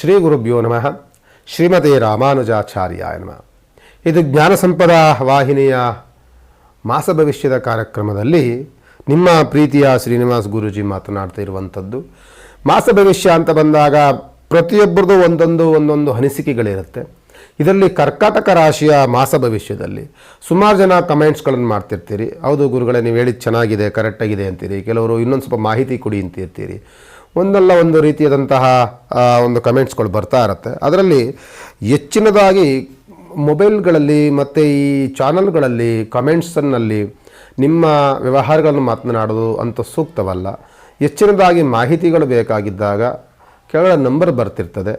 ಶ್ರೀ ಗುರುಭ್ಯೋ ನಮಃ. ಶ್ರೀಮತಿ ರಾಮಾನುಜಾಚಾರ್ಯ ನಮಃ. ಇದು ಜ್ಞಾನ ಸಂಪದ ವಾಹಿನಿಯ ಮಾಸ ಭವಿಷ್ಯದ ಕಾರ್ಯಕ್ರಮದಲ್ಲಿ ನಿಮ್ಮ ಪ್ರೀತಿಯ ಶ್ರೀನಿವಾಸ್ ಗುರೂಜಿ ಮಾತನಾಡ್ತಾ ಇರುವಂಥದ್ದು. ಮಾಸ ಭವಿಷ್ಯ ಅಂತ ಬಂದಾಗ ಪ್ರತಿಯೊಬ್ಬರದು ಒಂದೊಂದು ಒಂದೊಂದು ಅನಿಸಿಕೆಗಳಿರುತ್ತೆ. ಇದರಲ್ಲಿ ಕರ್ಕಾಟಕ ರಾಶಿಯ ಮಾಸ ಭವಿಷ್ಯದಲ್ಲಿ ಸುಮಾರು ಜನ ಕಮೆಂಟ್ಸ್ಗಳನ್ನು ಮಾಡ್ತಿರ್ತೀರಿ. ಹೌದು ಗುರುಗಳೇ, ನೀವು ಹೇಳಿದ್ದು ಚೆನ್ನಾಗಿದೆ, ಕರೆಕ್ಟಾಗಿದೆ ಅಂತೀರಿ. ಕೆಲವರು ಇನ್ನೊಂದು ಸ್ವಲ್ಪ ಮಾಹಿತಿ ಕೊಡಿ ಅಂತಿರ್ತೀರಿ. ಒಂದಲ್ಲ ಒಂದು ರೀತಿಯಾದಂತಹ ಒಂದು ಕಮೆಂಟ್ಸ್ಗಳು ಬರ್ತಾ ಇರುತ್ತೆ. ಅದರಲ್ಲಿ ಹೆಚ್ಚಿನದಾಗಿ ಮೊಬೈಲ್ಗಳಲ್ಲಿ ಮತ್ತು ಈ ಚಾನಲ್ಗಳಲ್ಲಿ ಕಮೆಂಟ್ಸನ್ನಲ್ಲಿ ನಿಮ್ಮ ವ್ಯವಹಾರಗಳನ್ನು ಮಾತನಾಡೋದು ಅಂತ ಸೂಕ್ತವಲ್ಲ. ಹೆಚ್ಚಿನದಾಗಿ ಮಾಹಿತಿಗಳು ಬೇಕಾಗಿದ್ದಾಗ ಕೆಳಗಡೆ ನಂಬರ್ ಬರ್ತಿರ್ತದೆ.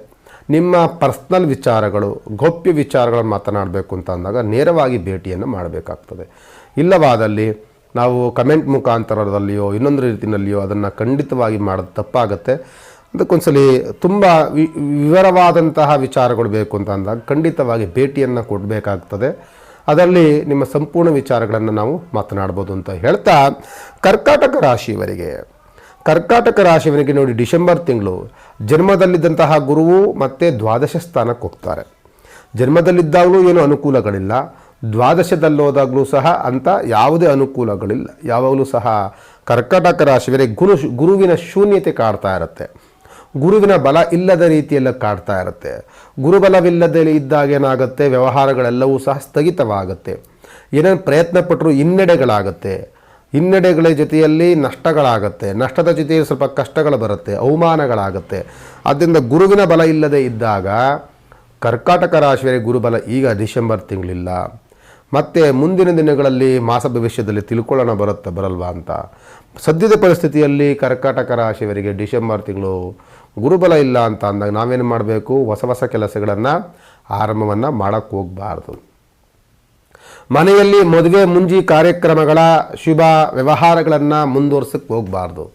ನಿಮ್ಮ ಪರ್ಸ್ನಲ್ ವಿಚಾರಗಳು, ಗೌಪ್ಯ ವಿಚಾರಗಳನ್ನು ಮಾತನಾಡಬೇಕು ಅಂತ ಅಂದಾಗ ನೇರವಾಗಿ ಭೇಟಿಯನ್ನು ಮಾಡಬೇಕಾಗ್ತದೆ. ಇಲ್ಲವಾದಲ್ಲಿ ನಾವು ಕಮೆಂಟ್ ಮುಖಾಂತರದಲ್ಲಿಯೋ, ಇನ್ನೊಂದು ರೀತಿಯಲ್ಲಿಯೋ ಅದನ್ನು ಖಂಡಿತವಾಗಿ ಮಾಡೋದು ತಪ್ಪಾಗುತ್ತೆ. ಅದಕ್ಕೊಂದ್ಸಲಿ ತುಂಬ ವಿವರವಾದಂತಹ ವಿಚಾರಗಳು ಬೇಕು ಅಂತ ಅಂದಾಗ ಖಂಡಿತವಾಗಿ ಭೇಟಿಯನ್ನು ಕೊಡಬೇಕಾಗ್ತದೆ. ಅದರಲ್ಲಿ ನಿಮ್ಮ ಸಂಪೂರ್ಣ ವಿಚಾರಗಳನ್ನು ನಾವು ಮಾತನಾಡ್ಬೋದು ಅಂತ ಹೇಳ್ತಾ, ಕರ್ಕಾಟಕ ರಾಶಿಯವರಿಗೆ. ಕರ್ಕಾಟಕ ರಾಶಿಯವರಿಗೆ ನೋಡಿ, ಡಿಸೆಂಬರ್ ತಿಂಗಳು ಜನ್ಮದಲ್ಲಿದ್ದಂತಹ ಗುರುವು ಮತ್ತು ದ್ವಾದಶ ಸ್ಥಾನಕ್ಕೆ ಹೋಗ್ತಾರೆ. ಜನ್ಮದಲ್ಲಿದ್ದಾಗಲೂ ಏನು ಅನುಕೂಲಗಳಿಲ್ಲ. ದ್ವಾದಶದಲ್ಲೋದಾಗಲೂ ಸಹ ಅಂತ ಯಾವುದೇ ಅನುಕೂಲಗಳಿಲ್ಲ. ಯಾವಾಗಲೂ ಸಹ ಕರ್ಕಟಕ ರಾಶಿಯವರಿಗೆ ಗುರು ಗುರುವಿನ ಶೂನ್ಯತೆ ಕಾಡ್ತಾ ಇರುತ್ತೆ. ಗುರುವಿನ ಬಲ ಇಲ್ಲದ ರೀತಿಯಲ್ಲಿ ಕಾಡ್ತಾ ಇರುತ್ತೆ. ಗುರುಬಲವಿಲ್ಲದೆ ಇದ್ದಾಗ ಏನಾಗುತ್ತೆ? ವ್ಯವಹಾರಗಳೆಲ್ಲವೂ ಸಹ ಸ್ಥಗಿತವಾಗುತ್ತೆ. ಏನೇನು ಪ್ರಯತ್ನ ಪಟ್ಟರು ಹಿನ್ನಡೆಗಳಾಗುತ್ತೆ. ಹಿನ್ನಡೆಗಳ ಜೊತೆಯಲ್ಲಿ ನಷ್ಟಗಳಾಗುತ್ತೆ. ನಷ್ಟದ ಜೊತೆಯಲ್ಲಿ ಸ್ವಲ್ಪ ಕಷ್ಟಗಳು ಬರುತ್ತೆ, ಅವಮಾನಗಳಾಗುತ್ತೆ. ಆದ್ದರಿಂದ ಗುರುವಿನ ಬಲ ಇಲ್ಲದೆ ಇದ್ದಾಗ ಕರ್ಕಾಟಕ ರಾಶಿಯವರಿಗೆ ಗುರುಬಲ ಈಗ ಡಿಸೆಂಬರ್ ತಿಂಗಳಿಲ್ಲ. ಮತ್ತು ಮುಂದಿನ ದಿನಗಳಲ್ಲಿ ಮಾಸ ಭವಿಷ್ಯದಲ್ಲಿ ತಿಳ್ಕೊಳ್ಳೋಣ ಬರುತ್ತಾ, ಬರಲ್ವಾ ಅಂತ. ಸದ್ಯದ ಪರಿಸ್ಥಿತಿಯಲ್ಲಿ ಕರ್ಕಾಟಕ ರಾಶಿಯವರಿಗೆ ಡಿಸೆಂಬರ್ ತಿಂಗಳು ಗುರುಬಲ ಇಲ್ಲ ಅಂತ ಅಂದಾಗ ನಾವೇನು ಮಾಡಬೇಕು? ಹೊಸ ಹೊಸ ಕೆಲಸಗಳನ್ನು ಆರಂಭವನ್ನು ಮಾಡೋಕ್ಕೆ ಹೋಗಬಾರ್ದು. ಮನೆಯಲ್ಲಿ ಮದುವೆ ಮುಂಜಿ ಕಾರ್ಯಕ್ರಮಗಳ ಶುಭ ವ್ಯವಹಾರಗಳನ್ನು ಮುಂದುವರ್ಸಕ್ಕೆ ಹೋಗಬಾರ್ದು.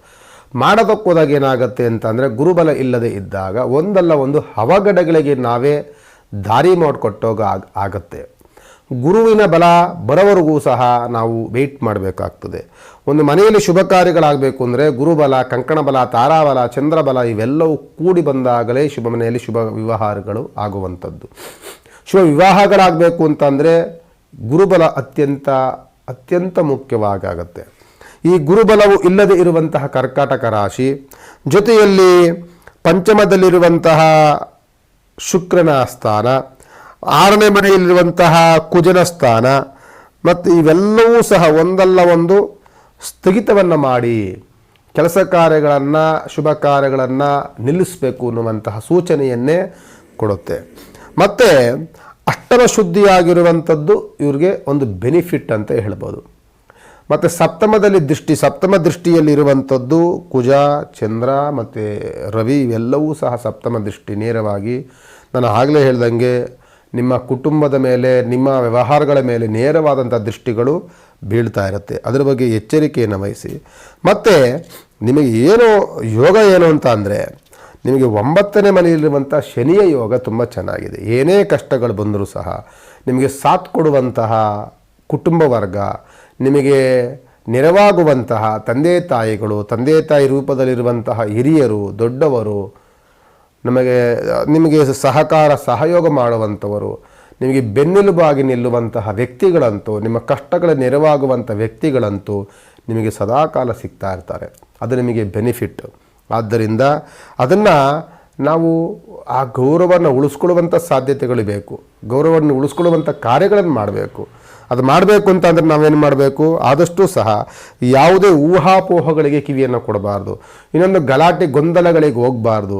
ಮಾಡೋದಕ್ಕೆ ಹೋದಾಗ ಏನಾಗುತ್ತೆ ಅಂತಂದರೆ ಗುರುಬಲ ಇಲ್ಲದೆ ಇದ್ದಾಗ ಒಂದಲ್ಲ ಒಂದು ಅವಘಡಗಳಿಗೆ ನಾವೇ ದಾರಿ ಮಾಡಿಕೊಟ್ಟೋಗ ಆಗ, ಆಗುತ್ತೆ. ಗುರುವಿನ ಬಲ ಬರೋವರೆಗೂ ಸಹ ನಾವು ವೆಯ್ಟ್ ಮಾಡಬೇಕಾಗ್ತದೆ. ಒಂದು ಮನೆಯಲ್ಲಿ ಶುಭ ಕಾರ್ಯಗಳಾಗಬೇಕು ಅಂದರೆ ಗುರುಬಲ ಕಂಕಣಬಲ ತಾರಾಬಲ, ಚಂದ್ರಬಲ ಇವೆಲ್ಲವೂ ಕೂಡಿ ಬಂದಾಗಲೇ ಶುಭ ಮನೆಯಲ್ಲಿ ಶುಭ ವ್ಯವಹಾರಗಳು ಆಗುವಂಥದ್ದು. ಶುಭ ವಿವಾಹಗಳಾಗಬೇಕು ಅಂತಂದರೆ ಗುರುಬಲ ಅತ್ಯಂತ ಅತ್ಯಂತ ಮುಖ್ಯವಾಗುತ್ತೆ. ಈ ಗುರುಬಲವು ಇಲ್ಲದೆ ಇರುವಂತಹ ಕರ್ಕಾಟಕ ರಾಶಿ, ಜೊತೆಯಲ್ಲಿ ಪಂಚಮದಲ್ಲಿರುವಂತಹ ಶುಕ್ರನ ಸ್ಥಾನ ಆರನೇ ಮನೆಯಲ್ಲಿರುವಂತಹ ಕುಜನ ಸ್ಥಾನ, ಮತ್ತು ಇವೆಲ್ಲವೂ ಸಹ ಒಂದಲ್ಲ ಒಂದು ಸ್ಥಗಿತವನ್ನು ಮಾಡಿ ಕೆಲಸ ಕಾರ್ಯಗಳನ್ನು, ಶುಭ ಕಾರ್ಯಗಳನ್ನು ನಿಲ್ಲಿಸಬೇಕು ಅನ್ನುವಂತಹ ಸೂಚನೆಯನ್ನೇ ಕೊಡುತ್ತೆ. ಮತ್ತು ಅಷ್ಟರ ಶುದ್ಧಿಯಾಗಿರುವಂಥದ್ದು ಇವ್ರಿಗೆ ಒಂದು ಬೆನಿಫಿಟ್ ಅಂತ ಹೇಳ್ಬೋದು. ಮತ್ತು ಸಪ್ತಮದಲ್ಲಿ ದೃಷ್ಟಿ, ಸಪ್ತಮ ದೃಷ್ಟಿಯಲ್ಲಿರುವಂಥದ್ದು ಕುಜ, ಚಂದ್ರ ಮತ್ತು ರವಿ ಇವೆಲ್ಲವೂ ಸಹ ಸಪ್ತಮ ದೃಷ್ಟಿ ನೇರವಾಗಿ. ನಾನು ಆಗಲೇ ಹೇಳ್ದಂಗೆ ನಿಮ್ಮ ಕುಟುಂಬದ ಮೇಲೆ, ನಿಮ್ಮ ವ್ಯವಹಾರಗಳ ಮೇಲೆ ನೇರವಾದಂಥ ದೃಷ್ಟಿಗಳು ಬೀಳ್ತಾ ಇರುತ್ತೆ. ಅದರ ಬಗ್ಗೆ ಎಚ್ಚರಿಕೆಯನ್ನು ವಹಿಸಿ. ಮತ್ತು, ನಿಮಗೆ ಏನು ಯೋಗ ಏನು ಅಂತ ಅಂದರೆ, ನಿಮಗೆ ಒಂಬತ್ತನೇ ಮನೆಯಲ್ಲಿರುವಂಥ ಶನಿಯ ಯೋಗ ತುಂಬ ಚೆನ್ನಾಗಿದೆ. ಏನೇ ಕಷ್ಟಗಳು ಬಂದರೂ ಸಹ ನಿಮಗೆ ಸಾಥ್ ಕೊಡುವಂತಹ ಕುಟುಂಬ ವರ್ಗ, ನಿಮಗೆ ನೆರವಾಗುವಂತಹ ತಂದೆ ತಾಯಿಗಳು, ತಂದೆ ತಾಯಿ ರೂಪದಲ್ಲಿರುವಂತಹ ಹಿರಿಯರು, ದೊಡ್ಡವರು ನಮಗೆ, ನಿಮಗೆ ಸಹಕಾರ, ಸಹಯೋಗ ಮಾಡುವಂಥವರು, ನಿಮಗೆ ಬೆನ್ನೆಲುಬಾಗಿ ನಿಲ್ಲುವಂತಹ ವ್ಯಕ್ತಿಗಳಂತೂ, ನಿಮ್ಮ ಕಷ್ಟಗಳ ನೆರವಾಗುವಂಥ ವ್ಯಕ್ತಿಗಳಂತೂ ನಿಮಗೆ ಸದಾಕಾಲ ಸಿಗ್ತಾ ಇರ್ತಾರೆ. ಅದು ನಿಮಗೆ ಬೆನಿಫಿಟ್. ಆದ್ದರಿಂದ ಅದನ್ನು ನಾವು ಆ ಗೌರವವನ್ನು ಉಳಿಸ್ಕೊಳ್ಳುವಂಥ ಸಾಧ್ಯತೆಗಳು ಬೇಕು. ಗೌರವವನ್ನು ಉಳಿಸ್ಕೊಳ್ಳುವಂಥ ಕಾರ್ಯಗಳನ್ನು ಮಾಡಬೇಕು. ಅದು ಮಾಡಬೇಕು ಅಂತ ಅಂದರೆ ನಾವೇನು ಮಾಡಬೇಕು? ಆದಷ್ಟು ಸಹ ಯಾವುದೇ ಊಹಾಪೋಹಗಳಿಗೆ ಕಿವಿಯನ್ನು ಕೊಡಬಾರ್ದು. ಇನ್ನೊಂದು ಗಲಾಟೆ ಗೊಂದಲಗಳಿಗೆ ಹೋಗಬಾರ್ದು.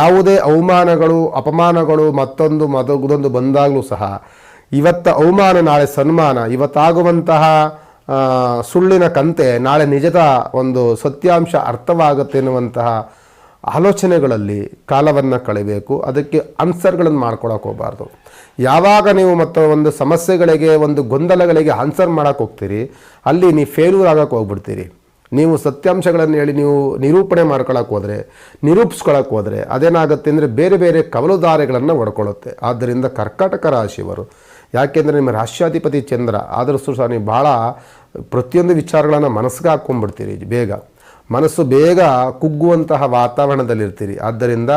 ಯಾವುದೇ ಅವಮಾನಗಳು, ಅಪಮಾನಗಳು ಮತ್ತೊಂದು ಮತ್ತೊಂದು ಬಂದಾಗಲೂ ಸಹ ಇವತ್ತ ಅವಮಾನ, ನಾಳೆ ಸನ್ಮಾನ, ಇವತ್ತಾಗುವಂತಹ ಸುಳ್ಳಿನ ಕಂತೆ ನಾಳೆ ನಿಜದ ಒಂದು ಸತ್ಯಾಂಶ ಅರ್ಥವಾಗುತ್ತೆ ಎನ್ನುವಂತಹ ಆಲೋಚನೆಗಳಲ್ಲಿ ಕಾಲವನ್ನು ಕಳಿಬೇಕು, ಅದಕ್ಕೆ ಆನ್ಸರ್ಗಳನ್ನು ಮಾಡ್ಕೊಳಕ್ಕೆ ಹೋಗಬಾರ್ದು. ಯಾವಾಗ ನೀವು ಮತ್ತು ಒಂದು ಸಮಸ್ಯೆಗಳಿಗೆ, ಒಂದು ಗೊಂದಲಗಳಿಗೆ ಆನ್ಸರ್ ಮಾಡೋಕೆ ಹೋಗ್ತೀರಿ, ಅಲ್ಲಿ ನೀವು ಫೇಲ್ಯೂರ್ ಆಗೋಕ್ಕೆ ಹೋಗ್ಬಿಡ್ತೀರಿ. ನೀವು ಸತ್ಯಾಂಶಗಳನ್ನು ಹೇಳಿ ನೀವು ನಿರೂಪಣೆ ಮಾಡ್ಕೊಳಕ್ಕೆ ಹೋದರೆ ನಿರೂಪಿಸ್ಕೊಳಕ್ಕೆ ಹೋದರೆ, ಅದೇನಾಗುತ್ತೆ ಅಂದರೆ ಬೇರೆ ಬೇರೆ ಕವಲುದಾರೆಗಳನ್ನು ಒಡ್ಕೊಳ್ಳುತ್ತೆ ಆದ್ದರಿಂದ ಕರ್ಕಾಟಕ ರಾಶಿಯವರು, ಯಾಕೆಂದರೆ ನಿಮ್ಮ ರಾಷ್ಟ್ರಾಧಿಪತಿ ಚಂದ್ರ, ಆದರೂ ಸಹ ನೀವು ಭಾಳ ಪ್ರತಿಯೊಂದು ವಿಚಾರಗಳನ್ನು ಮನಸ್ಸಿಗೆ ಹಾಕ್ಕೊಂಡ್ಬಿಡ್ತೀರಿ ಬೇಗ. ಮನಸ್ಸು ಬೇಗ ಕುಗ್ಗುವಂತಹ ವಾತಾವರಣದಲ್ಲಿರ್ತೀರಿ. ಆದ್ದರಿಂದ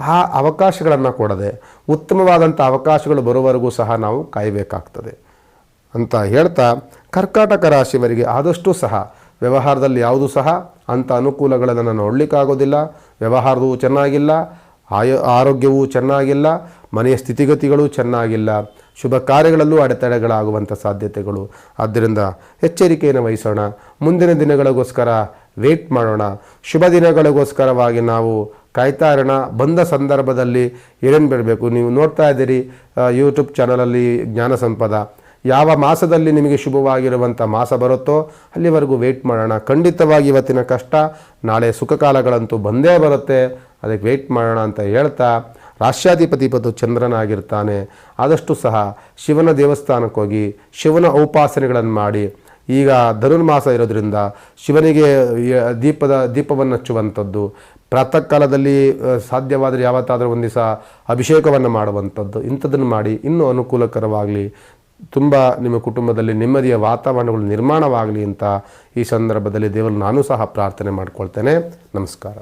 ಆ ಅವಕಾಶಗಳನ್ನು ಕೊಡದೆ ಉತ್ತಮವಾದಂಥ ಅವಕಾಶಗಳು ಬರುವವರೆಗೂ ಸಹ ನಾವು ಕಾಯಬೇಕಾಗ್ತದೆ. ಅಂತ ಹೇಳ್ತಾ ಕರ್ಕಾಟಕ ರಾಶಿಯವರಿಗೆ ಆದಷ್ಟು ಸಹ ವ್ಯವಹಾರದಲ್ಲಿ ಯಾವುದು ಸಹ ಅಂಥ ಅನುಕೂಲಗಳನ್ನು ನೋಡಲಿಕ್ಕಾಗೋದಿಲ್ಲ. ವ್ಯವಹಾರವೂ ಚೆನ್ನಾಗಿಲ್ಲ, ಆಯೋ, ಆರೋಗ್ಯವೂ ಚೆನ್ನಾಗಿಲ್ಲ, ಮನೆಯ ಸ್ಥಿತಿಗತಿಗಳು ಚೆನ್ನಾಗಿಲ್ಲ, ಶುಭ ಕಾರ್ಯಗಳಲ್ಲೂ ಅಡೆತಡೆಗಳಾಗುವಂಥ ಸಾಧ್ಯತೆಗಳು. ಆದ್ದರಿಂದ ಎಚ್ಚರಿಕೆಯನ್ನು ವಹಿಸೋಣ. ಮುಂದಿನ ದಿನಗಳಿಗೋಸ್ಕರ ವೇಟ್ ಮಾಡೋಣ. ಶುಭ ದಿನಗಳಿಗೋಸ್ಕರವಾಗಿ ನಾವು ಕಾಯ್ತಾ ಇರೋಣ ಬಂದ ಸಂದರ್ಭದಲ್ಲಿ ಏನೇನು ಬಿಡಬೇಕು? ನೀವು ನೋಡ್ತಾ ಇದ್ದೀರಿ ಯೂಟ್ಯೂಬ್ ಚಾನಲಲ್ಲಿ ಜ್ಞಾನ ಸಂಪದ. ಯಾವ ಮಾಸದಲ್ಲಿ ನಿಮಗೆ ಶುಭವಾಗಿರುವಂಥ ಮಾಸ ಬರುತ್ತೋ ಅಲ್ಲಿವರೆಗೂ ವೆಯ್ಟ್ ಮಾಡೋಣ. ಖಂಡಿತವಾಗಿ ಇವತ್ತಿನ ಕಷ್ಟ, ನಾಳೆ ಸುಖ ಕಾಲಗಳಂತೂ ಬಂದೇ ಬರುತ್ತೆ. ಅದಕ್ಕೆ ವೆಯ್ಟ್ ಮಾಡೋಣ ಅಂತ ಹೇಳ್ತಾ ರಾಷ್ಟ್ರಾಧಿಪತಿ ಪದು ಚಂದ್ರನಾಗಿರ್ತಾನೆ. ಆದಷ್ಟು ಸಹ ಶಿವನ ದೇವಸ್ಥಾನಕ್ಕೆ ಹೋಗಿ ಶಿವನ ಉಪಾಸನೆಗಳನ್ನು ಮಾಡಿ ಈಗ ಧನುರ್ಮಾಸ ಇರೋದ್ರಿಂದ ಶಿವನಿಗೆ ದೀಪದ ದೀಪವನ್ನು ಹಚ್ಚುವಂಥದ್ದು ಪ್ರಾತಃ ಕಾಲದಲ್ಲಿ ಸಾಧ್ಯವಾದರೆ ಯಾವತ್ತಾದರೂ ಒಂದು ದಿವಸ ಅಭಿಷೇಕವನ್ನು ಮಾಡುವಂಥದ್ದು, ಇಂಥದ್ದನ್ನು ಮಾಡಿ ಇನ್ನೂ ಅನುಕೂಲಕರವಾಗಲಿ, ತುಂಬ ನಿಮ್ಮ ಕುಟುಂಬದಲ್ಲಿ ನೆಮ್ಮದಿಯ ವಾತಾವರಣಗಳು ನಿರ್ಮಾಣವಾಗಲಿ ಅಂತ ಈ ಸಂದರ್ಭದಲ್ಲಿ ದೇವರು ನಾನು ಸಹ ಪ್ರಾರ್ಥನೆ ಮಾಡಿಕೊಳ್ತೇನೆ. ನಮಸ್ಕಾರ.